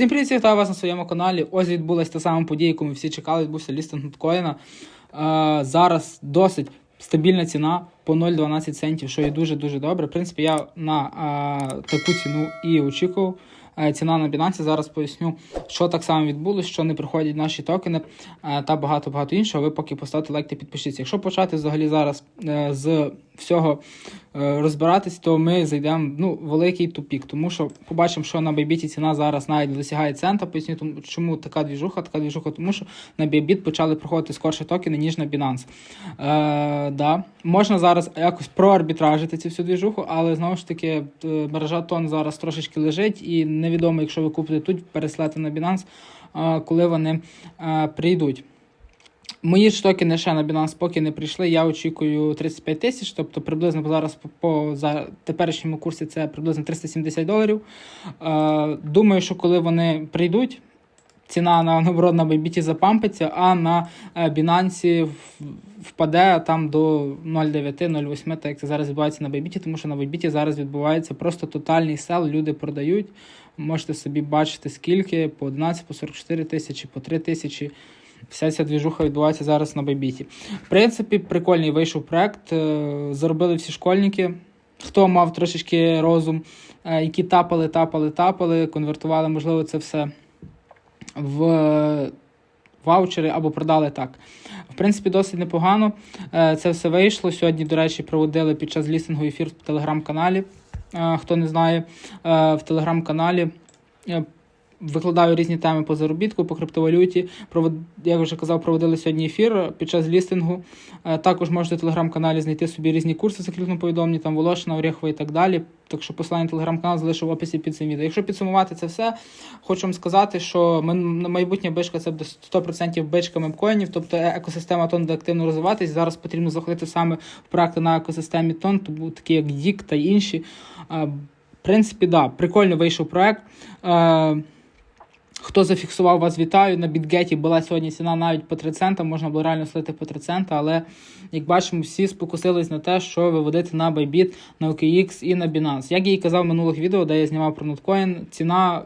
Всім привіт, вітаю вас на своєму каналі. Ось відбулася та сама подія, яку ми всі чекали, відбувся лістинг ноткоїна. Е, зараз досить стабільна ціна по 0,12 центів, що є дуже-дуже добре. В принципі, я на е, таку ціну і очікував. Е, Ціна на Binance, зараз поясню, що так само відбулося, що не приходять наші токени е, та багато-багато іншого. Ви поки поставте лайк та підпишіться. Якщо почати взагалі зараз е, з всього е, розбиратись, то ми зайдемо ну, в великий тупік, тому що побачимо, що на Bybit ціна зараз навіть досягає цента. Поясню, тому, чому така двіжуха, така двіжуха, тому що на Bybit почали проходити скорше токени, ніж на Binance. Е, да. Можна зараз якось проарбітражити цю всю двіжуху, але знову ж таки е, мережа тон зараз трошечки лежить, і невідомо, якщо ви купите тут, переслати на Binance, е, коли вони прийдуть. Мої ж токени ще на Binance поки не прийшли. Я очікую 35 тисяч, тобто приблизно зараз по, по за теперішньому курсі це приблизно 370 доларів. Е, думаю, що коли вони прийдуть, ціна на наоборот на Bybit запампиться, а на е, Binance впаде там до 0,9-0,8, так як це зараз відбувається на Bybit, тому що на Bybit зараз відбувається просто тотальний сел, люди продають. Можете собі бачити скільки, по 11, по 44 тисячі, по 3 тисячі. Вся ця двіжуха відбувається зараз на Бейбіті. В принципі, прикольний вийшов проект. е, Заробили всі школьники. Хто мав трошечки розум, е, які тапали, тапали, тапали, конвертували, можливо, це все в е, ваучери або продали так. В принципі, досить непогано. Це все вийшло. Сьогодні, до речі, проводили під час лістингу ефір в телеграм-каналі. Хто не знає, в телеграм-каналі. Е, Викладаю різні теми по заробітку, по криптовалюті. Провод... Як вже казав, проводили сьогодні ефір під час лістингу. Е, Також можете в телеграм-каналі знайти собі різні курси закріплено повідомлені, там Волошина, Орєхова і так далі. Так що посилання на телеграм-канал залишу в описі під цим відео. Якщо підсумувати це все, хочу вам сказати, що ми, на майбутня бичка це буде 100% бичка мемкоїнів, тобто е- екосистема тон буде активно розвиватись. Зараз потрібно заходити саме в проекти на екосистемі тон, тобто такі як Дік та інші. Е, В принципі, да, прикольно вийшов проект. Хто зафіксував вас, вітаю. На бітгеті була сьогодні ціна навіть по 3 цента, можна було реально слити по 3 цента, але як бачимо, всі спокусились на те, що виводити на Bybit, на OKX і на Binance. Як я і казав в минулих відео, де я знімав про ноткоін, ціна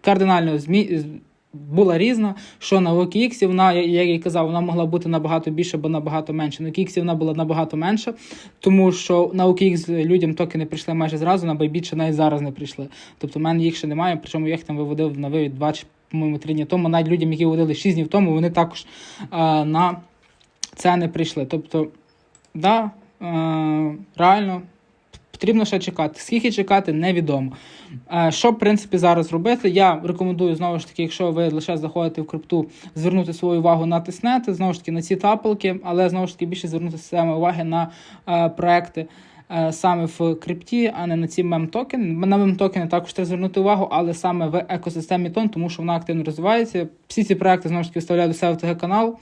кардинально змі... була різна. Що на OKX вона, як я казав, вона могла бути набагато більше, або набагато менше. На OKX вона була набагато менша, тому що на OKX людям токени прийшли майже зразу, на Bybit навіть зараз не прийшли. Тобто в мене їх ще немає, причому я їх там виводив на вивід 2 чи, по-моєму, 3 дні тому. Навіть людям, які виводили 6 днів тому, вони також а, на це не прийшли. Тобто, да, е, реально. Потрібно ще чекати. Скільки чекати, невідомо. Е, Що, в принципі, зараз робити? Я рекомендую, знову ж таки, якщо ви лише заходите в крипту, звернути свою увагу на тиснети, знову ж таки, на ці тапалки, але знову ж таки більше звернути саме уваги на е, проекти е, саме в крипті, а не на ці мем-токени. На мем-токени також треба звернути увагу, але саме в екосистемі тон, тому що вона активно розвивається. Всі ці проекти знову ж таки вставляю до себе в ТГ канал.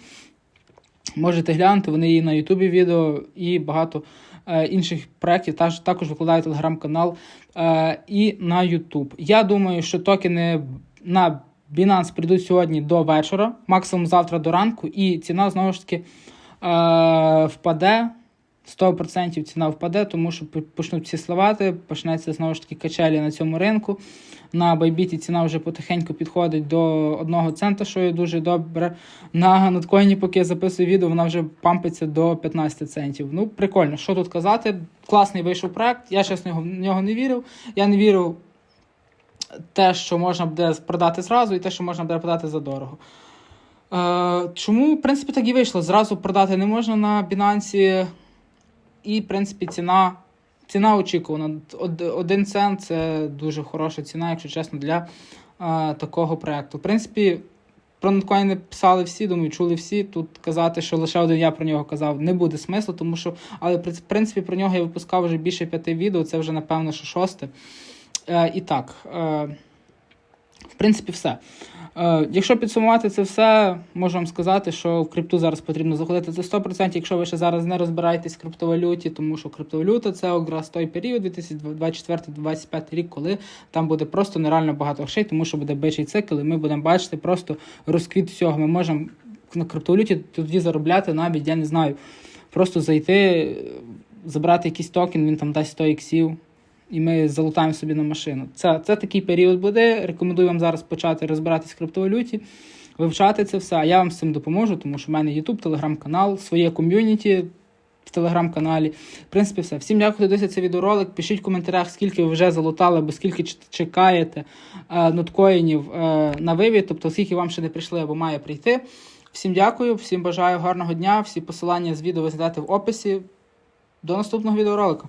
Можете глянути, вони є на Ютубі відео і багато е, інших проєктів також, також викладає телеграм-канал е, і на Ютуб. Я думаю, що токени на Binance прийдуть сьогодні до вечора, максимум завтра до ранку, і ціна знову ж таки е, впаде. 100% ціна впаде, тому що почнуть всі сливати, почнеться знову ж таки качелі на цьому ринку. На Байбіті ціна вже потихеньку підходить до 1 цента, що є дуже добре. На ноткоїні, поки я записую відео, вона вже пампиться до 15 центів. Ну, прикольно, що тут казати. Класний вийшов проект. Я чесно в нього не вірив. Я не вірив те, що можна буде продати зразу, і те, що можна буде продати за дорого. Е, чому, в принципі, так і вийшло? Зразу продати не можна на Binance. І, в принципі, ціна, ціна очікувана. Один цент це дуже хороша ціна, якщо чесно, для е, такого проекту. В принципі, про ноткоїни писали всі, думаю, чули всі. Тут казати, що лише один я про нього казав, не буде смислу, тому що, але в принципі про нього я випускав вже більше п'яти відео, це вже напевно, що шосте. Е, і так, е, в принципі, все. Е, якщо підсумувати це все, вам сказати, що в крипту зараз потрібно заходити за 100%, якщо ви ще зараз не розбираєтесь в криптовалюті, тому що криптовалюта це якраз той період 2024-2025 рік, коли там буде просто нереально багато грошей, тому що буде бичий цикл, і ми будемо бачити просто розквіт всього. Ми можемо на криптовалюті тоді заробляти навіть, я не знаю, просто зайти, забрати якийсь токен, він там дасть 100 іксів, і ми залутаємо собі на машину. Це, це такий період буде. Рекомендую вам зараз почати розбиратись в криптовалюті, вивчати це все. А я вам з цим допоможу, тому що в мене YouTube, телеграм-канал, своє ком'юніті в телеграм-каналі. В принципі, все. Всім дякую, хто дивиться цей відеоролик. Пишіть в коментарях, скільки ви вже залутали, або скільки чекаєте е, ноткоїнів е, на вивід, тобто скільки вам ще не прийшли або має прийти. Всім дякую, всім бажаю гарного дня. Всі посилання з відео ви знайдете в описі. До наступного відеоролика.